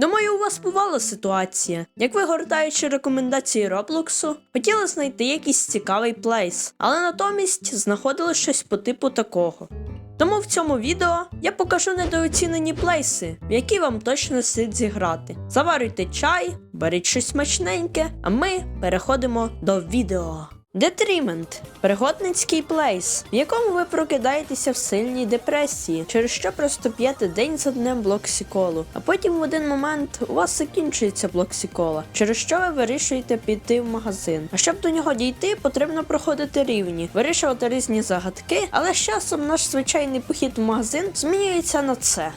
Думаю, у вас бувала ситуація, як ви гортаючи рекомендації Роблоксу, хотіли знайти якийсь цікавий плейс, але натомість знаходили щось по типу такого. Тому в цьому відео я покажу недооцінені плейси, в які вам точно слід зіграти. Заварюйте чай, беріть щось смачненьке, а ми переходимо до відео. Детрімент пригодницький плейс, в якому ви прокидаєтеся в сильній депресії, через що просто п'єте день за днем блоксіколу, а потім в один момент у вас закінчується блоксікола, через що ви вирішуєте піти в магазин. А щоб до нього дійти, потрібно проходити рівні, вирішувати різні загадки, але з часом наш звичайний похід в магазин змінюється на це.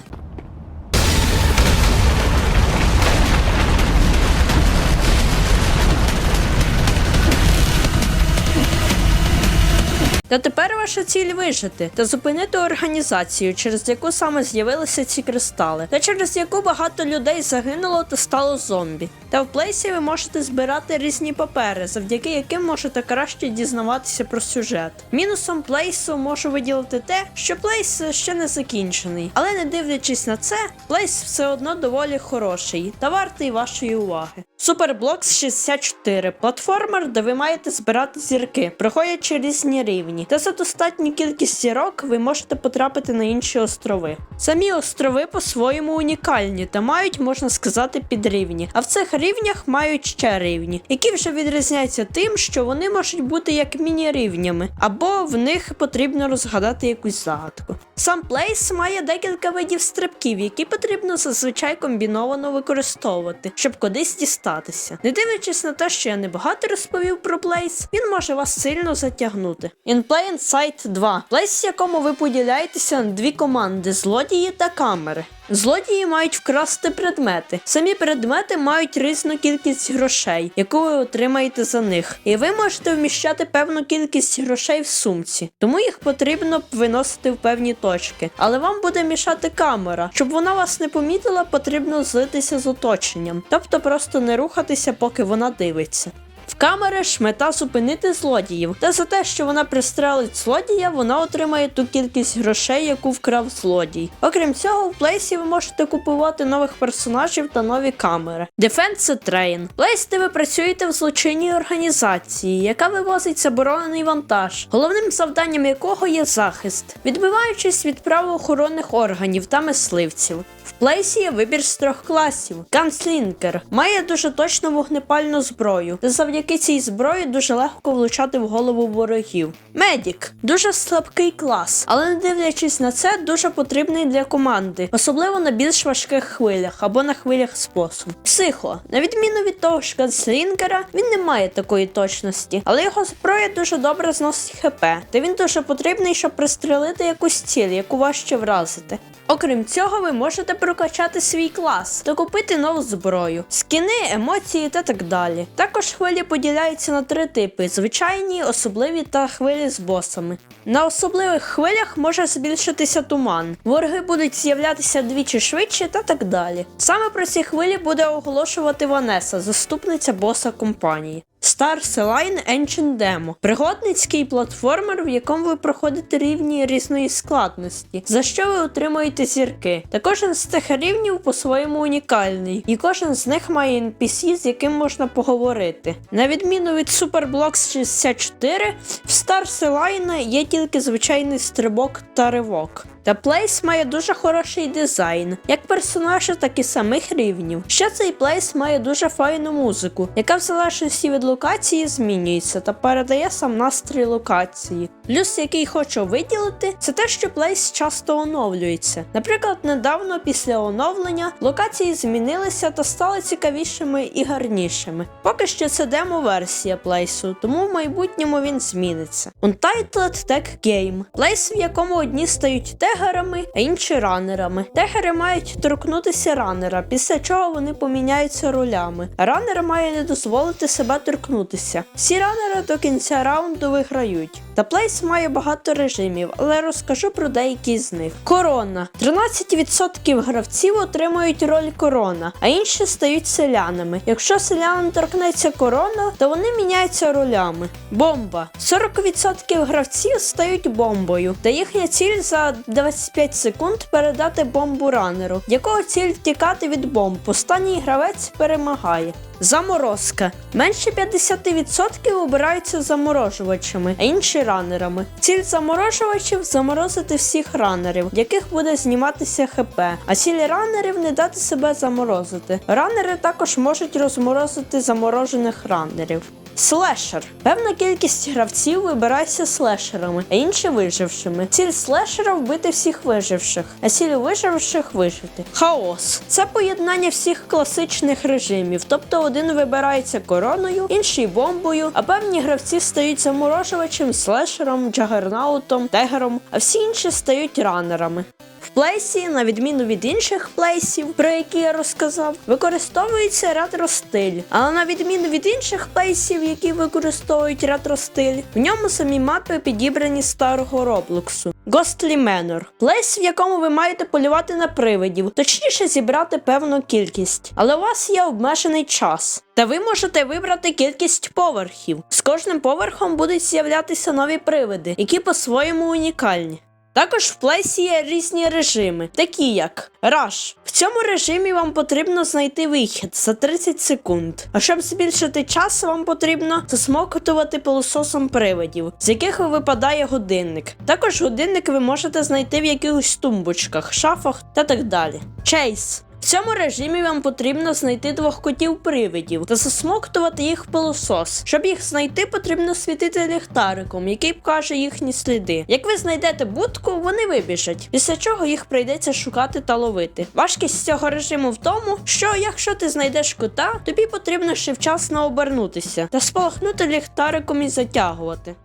Та тепер ваша ціль вижити та зупинити організацію, через яку саме з'явилися ці кристали, та через яку багато людей загинуло та стало зомбі. Та в плейсі ви можете збирати різні папери, завдяки яким можете краще дізнаватися про сюжет. Мінусом плейсу можу виділити те, що плейс ще не закінчений, але не дивлячись на це, плейс все одно доволі хороший та вартий вашої уваги. Superblocks 64 платформер, де ви маєте збирати зірки, проходячи різні рівні. Та за достатню кількість зірок ви можете потрапити на інші острови. Самі острови по-своєму унікальні та мають, можна сказати, підрівні. А в цих рівнях мають ще рівні, які вже відрізняються тим, що вони можуть бути як міні-рівнями, або в них потрібно розгадати якусь загадку. Сам плейс має декілька видів стрибків, які потрібно зазвичай комбіновано використовувати, щоб кудись дістатися. Не дивлячись на те, що я небагато розповів про плейс, він може вас сильно затягнути. In Plain Sight 2 плейс, в якому ви поділяєтеся на дві команди злодії та камери. Злодії мають вкрасти предмети. Самі предмети мають різну кількість грошей, яку ви отримаєте за них. І ви можете вміщати певну кількість грошей в сумці, тому їх потрібно виносити в певні точки. Але вам буде мішати камера. Щоб вона вас не помітила, потрібно злитися з оточенням, тобто просто не рухатися, поки вона дивиться. В камери ж мета зупинити злодіїв, та за те, що вона пристрелить злодія, вона отримає ту кількість грошей, яку вкрав злодій. Окрім цього, в плейсі ви можете купувати нових персонажів та нові камери. Defense Train. Плейс, де ви працюєте в злочинній організації, яка вивозить заборонений вантаж, головним завданням якого є захист, відбиваючись від правоохоронних органів та мисливців. В плейсі є вибір з трьох класів. Ганслінкер має дуже точну вогнепальну зброю, завдяки цій зброї дуже легко влучати в голову ворогів. Медік дуже слабкий клас, але не дивлячись на це, дуже потрібний для команди, особливо на більш важких хвилях або на хвилях босом. Психо, на відміну від того ж Ганслінкера, він не має такої точності, але його зброя дуже добре зносить хп, та він дуже потрібний, щоб пристрелити якусь ціль, яку важче вразити. Окрім цього, ви можете прокачати свій клас та нову зброю, скіни, емоції та так далі. Також хвилі поділяються на три типи: звичайні, особливі та хвилі з босами. На особливих хвилях може збільшитися туман, вороги будуть з'являтися двічі швидше та так далі. Саме про ці хвилі буде оголошувати Ванеса, заступниця боса компанії. Star Line Ancient Demo пригодницький платформер, в якому ви проходите рівні різної складності, за що ви отримуєте зірки. Та кожен з цих рівнів по-своєму унікальний, і кожен з них має NPC, з яким можна поговорити. На відміну від Superblocks 64, в Star Line є тільки звичайний стрибок та ривок. Та плейс має дуже хороший дизайн, як персонажа, так і самих рівнів. Ще цей плейс має дуже файну музику, яка в залежності від локації змінюється та передає сам настрій локації. Плюс, який хочу виділити, це те, що плейс часто оновлюється. Наприклад, недавно після оновлення локації змінилися та стали цікавішими і гарнішими. Поки що це демо-версія плейсу, тому в майбутньому він зміниться. Untitled Tech Game плейс, в якому одні стають тегерами, а інші ранерами. Тегери мають торкнутися ранера, після чого вони поміняються ролями. Ранер має не дозволити себе торкнутися. Всі ранери до кінця раунду виграють. Та плейс має багато режимів, але розкажу про деякі з них. Корона. 13% гравців отримують роль корона, а інші стають селянами. Якщо селянам торкнеться корона, то вони міняються ролями. Бомба. 40% гравців стають бомбою, та їхня ціль завдавати 25 секунд передати бомбу ранеру, якого ціль втікати від бомб. Останній гравець перемагає. Заморозка. Менше 50% обираються заморожувачами, а інші ранерами. Ціль заморожувачів заморозити всіх ранерів, в яких буде зніматися ХП. А ціль ранерів не дати себе заморозити. Ранери також можуть розморозити заморожених ранерів. Слешер. Певна кількість гравців вибирається слешерами, а інші вижившими. Ціль слешера вбити всіх виживших, а ціль виживших вижити. Хаос це поєднання всіх класичних режимів, тобто один вибирається короною, інший бомбою, а певні гравці стають заморожувачем, слешером, джагернаутом, тегером, а всі інші стають ранерами. Плейсі, на відміну від інших плейсів, про які я розказав, використовується ретро-стиль. Але на відміну від інших плейсів, які використовують ретро-стиль, в ньому самі мапи підібрані старого Роблоксу. Ghostly Manor – плейс, в якому ви маєте полювати на привидів, точніше зібрати певну кількість. Але у вас є обмежений час. Та ви можете вибрати кількість поверхів. З кожним поверхом будуть з'являтися нові привиди, які по-своєму унікальні. Також в плейсі є різні режими, такі як Rush. В цьому режимі вам потрібно знайти вихід за 30 секунд. А щоб збільшити час, вам потрібно засмокотувати пилососом привидів, з яких випадає годинник. Також годинник ви можете знайти в якихось тумбочках, шафах та так далі. Чейс. В цьому режимі вам потрібно знайти двох котів привидів та засмоктувати їх в пилосос. Щоб їх знайти, потрібно світити ліхтариком, який покаже їхні сліди. Як ви знайдете будку, вони вибіжать, після чого їх прийдеться шукати та ловити. Важкість цього режиму в тому, що якщо ти знайдеш кота, тобі потрібно ще вчасно обернутися та спалахнути ліхтариком і затягувати.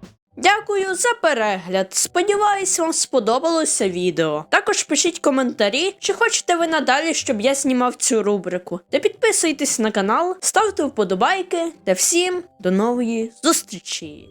Дякую за перегляд. Сподіваюсь, вам сподобалося відео. Також пишіть коментарі, чи хочете ви надалі, щоб я знімав цю рубрику. Та підписуйтесь на канал, ставте вподобайки та всім до нової зустрічі!